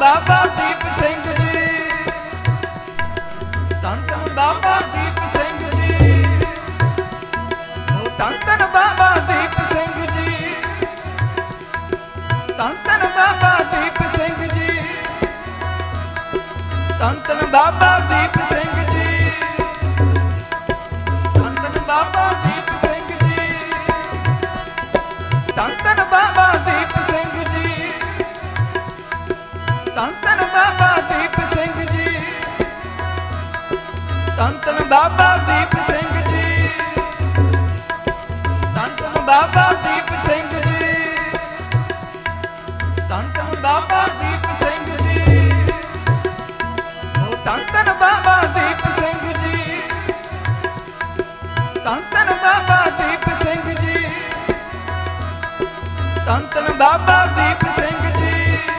ਬਾਬਾ ਦੀਪ ਸਿੰਘ ਜੀ। ਧੰਨ ਧੰਨ ਬਾਬਾ ਦੀਪ ਸਿੰਘ ਜੀ। ਉਹ ਧੰਨ ਧੰਨ ਬਾਬਾ ਦੀਪ ਸਿੰਘ ਜੀ। ਧੰਨ ਧੰਨ ਬਾਬਾ ਦੀਪ ਸਿੰਘ ਜੀ। ਧੰਨ ਧੰਨ ਬਾਬਾ ਦੀਪ ਸਿੰਘ ਜੀ। ਧੰਨ ਧੰਨ ਬਾਬਾ ਦੀਪ ਸਿੰਘ ਜੀ। ਧੰਨ ਤਨ ਸਿੰਘ ਜੀ। ਤਨ ਬਾਬਾ